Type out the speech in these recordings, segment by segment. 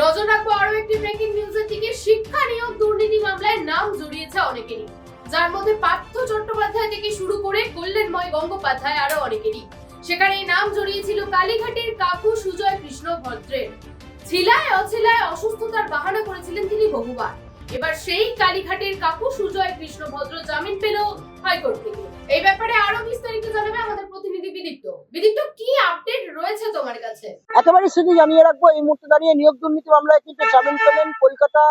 নজর রাখব আরও একটি ব্রেকিং নিউজের দিকে। শিক্ষা নিয়োগ দুর্নীতি মামলায় নাম জড়িয়েছে অনেকেরই। যার মধ্যে পার্থ চট্টোপাধ্যায় থেকে শুরু করে কল্যাণময় গঙ্গোপাধ্যায় আরও অনেকেরই। সেখানে এই নাম জড়িয়েছিল কালীঘাটের কাকু সুজয় কৃষ্ণ ভদ্রের। ছিলায় অছিলায় অসুস্থতার বাহানা করেছিলেন তিনি বহুবার। এবার সেই কালীঘাটের কাকু তোমার কাছে। একেবারে শুধু জানিয়ে রাখব, এই মুহূর্তে দাঁড়িয়ে নিয়োগ দুর্নীতি মামলায় কিন্তু জামিন পেলেন কলকাতা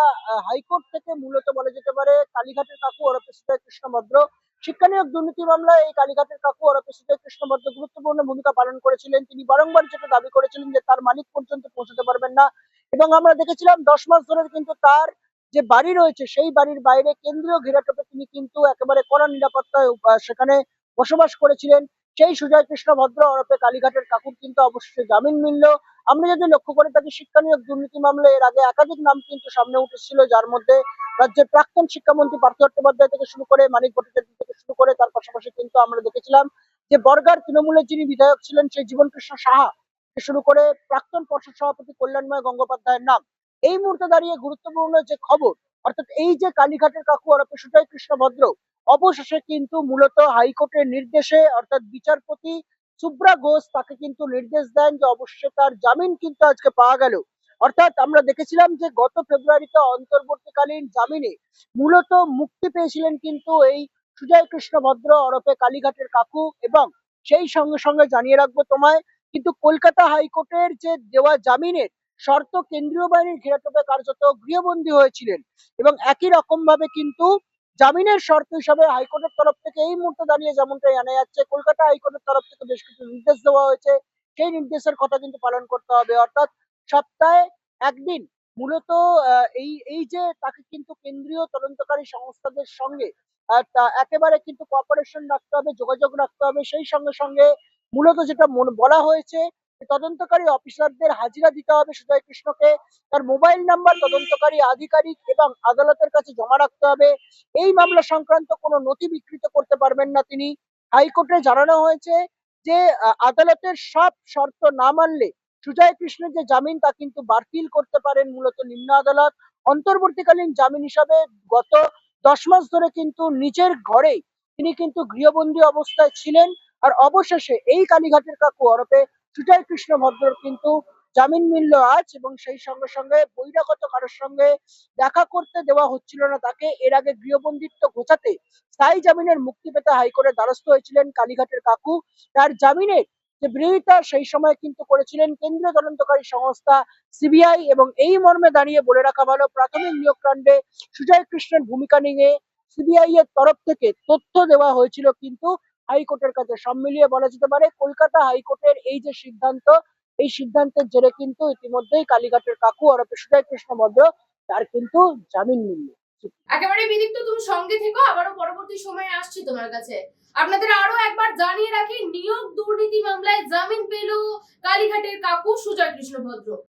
হাইকোর্ট থেকে মূলত বলা যেতে পারে কালীঘাটের কাকু ওরফে সুজয় কৃষ্ণ ভদ্র। শিক্ষা নিয়োগ দুর্নীতি মামলায় এই কালীঘাটের কাকু ওরফে সুজয় কৃষ্ণ গুরুত্বপূর্ণ ভূমিকা পালন করেছিলেন। তিনি বারংবার যেটা দাবি করেছিলেন যে তার মালিক পর্যন্ত পৌঁছতে পারবেন না। এবং আমরা দেখেছিলাম দশ মাস ধরে কিন্তু তার যে বাড়ি রয়েছে, সেই বাড়ির বাইরে কেন্দ্রীয় ঘেরাটোপে তিনি কিন্তু একেবারে কড়া নিরাপত্তায় সেখানে বসবাস করেছিলেন। সেই সুজয় কৃষ্ণ ভদ্র ওরফে কালীঘাটের কাকুর কিন্তু অবশ্যই জামিন মিলল। আমরা যদি লক্ষ্য করে থাকি শিক্ষা নিয়োগ দুর্নীতি মামলায় এর আগে একাধিক নাম কিন্তু সামনে উঠেছিল, যার মধ্যে রাজ্যের প্রাক্তন শিক্ষামন্ত্রী পার্থ চট্টোপাধ্যায় থেকে শুরু করে মানিক ভট্টাচার্য থেকে শুরু করে তার পাশাপাশি কিন্তু আমরা দেখেছিলাম যে বর্গার তৃণমূলের যিনি বিধায়ক ছিলেন সেই জীবন কৃষ্ণ সাহা শুরু করে প্রাক্তন পর্ষদ সভাপতি কল্যাণময় গঙ্গোপাধ্যায়ের নাম। এই মুহূর্তে দাঁড়িয়ে গুরুত্বপূর্ণ যে খবর, অর্থাৎ এই যে কালীঘাটের কাকু ওরফে সুজয় কৃষ্ণ ভদ্র অবশেষে কিন্তু মূলত হাইকোর্টের নির্দেশে, অর্থাৎ বিচারপতি সুব্রা ঘোষ তাকে কিন্তু নির্দেশ দেন যে অবশ্যই তার জামিন কিন্তু আজকে পাওয়া গেল। অর্থাৎ আমরা দেখেছিলাম যে গত ফেব্রুয়ারিতে অন্তর্বর্তীকালীন জামিনে মূলত মুক্তি পেয়েছিলেন কিন্তু এই সুজয় কৃষ্ণ ভদ্র ওরফে কালীঘাটের কাকু এবং সেই সঙ্গে সঙ্গে জানিয়ে রাখব তোমায়, কিন্তু কলকাতা হাইকোর্টের যে দেওয়া জামিনের শর্ত কেন্দ্রীয় বাহিনীর ঘেরাটোপে কার্যত গৃহবন্দী হয়েছিলেন এবং একই রকম ভাবে কিন্তু জামিনের শর্ত হিসাবে হাইকোর্টের তরফ থেকে এই মুহূর্তে দাঁড়িয়ে যেমনটা জানা যাচ্ছে, কলকাতা হাইকোর্টের তরফ থেকে বেশ কিছু নির্দেশ দেওয়া হয়েছে। সেই নির্দেশের কথা কিন্তু পালন করতে হবে। অর্থাৎ সপ্তাহে একদিন মূলত এই এই যে তাকে কিন্তু কেন্দ্রীয় তদন্তকারী সংস্থাদের সঙ্গে একেবারে কিন্তু কোঅপারেশন রাখতে হবে, যোগাযোগ রাখতে হবে। সেই সঙ্গে সঙ্গে মূলত যেটা বলা হয়েছে তদন্তকারী অফিসারদের হাজিরা দিতে হবে সুজয় কৃষ্ণকে, তার মোবাইল নাম্বার তদন্তকারী আধিকারিক এবং আদালতের কাছে জমা রাখতে হবে। এই মামলা সংক্রান্ত কোনো নথি বিকৃত করতে পারবেন না তিনি। হাইকোর্টে জানানো হয়েছে যে আদালতের সব শর্ত না মানলে সুজয় কৃষ্ণের যে জামিন তা কিন্তু বাতিল করতে পারেন মূলত নিম্ন আদালত। অন্তর্বর্তীকালীন জামিন হিসাবে গত দশ মাস ধরে কিন্তু নিজের ঘরেই তিনি কিন্তু গৃহবন্দী অবস্থায় ছিলেন। আর অবশেষে এই কালীঘাটের কাকু ওরফে সুজয় কৃষ্ণ ভদ্রর, কিন্তু জামিন মিলল আজ এবং সেই সঙ্গে সঙ্গে বহিরাগত কারোর সঙ্গে দেখা করতে দেওয়া হচ্ছিল না। তাকে এর আগে গৃহবন্দিত্ব ঘোচাতে স্থায়ী জামিনের মুক্তি পেতে হাইকোর্টের দ্বারস্থ হয়েছিলেন কালীঘাটের কাকু। তার জামিনের যে বিরোধিতা সেই সময় কিন্তু করেছিলেন কেন্দ্রীয় তদন্তকারী সংস্থা সিবিআই এবং এই মর্মে দাঁড়িয়ে বলে রাখা ভালো, প্রাথমিক নিয়োগ কাণ্ডে সুজয় কৃষ্ণের ভূমিকা নিয়ে সিবিআই এর তরফ থেকে তথ্য দেওয়া হয়েছিল, কিন্তু হাইকোর্টের কাছে। সব মিলিয়ে বলা যেতে পারে কলকাতা হাইকোর্টের এই যে সিদ্ধান্ত, এই সিদ্ধান্তের জেরে কিন্তু ইতিমধ্যেই কালীঘাটের কাকু আর সুজয় কৃষ্ণ ভদ্র তার কিন্তু জামিন মিলল একেবারে বিদীপ্ত, তুমি সঙ্গে থেকো, আবারও পরবর্তী সময়ে আসছি তোমার কাছে। আপনাদের আরও একবার জানিয়ে রাখি, নিয়োগ দুর্নীতি মামলায় জামিন পেল কালীঘাটের কাকু সুজয় কৃষ্ণ ভদ্র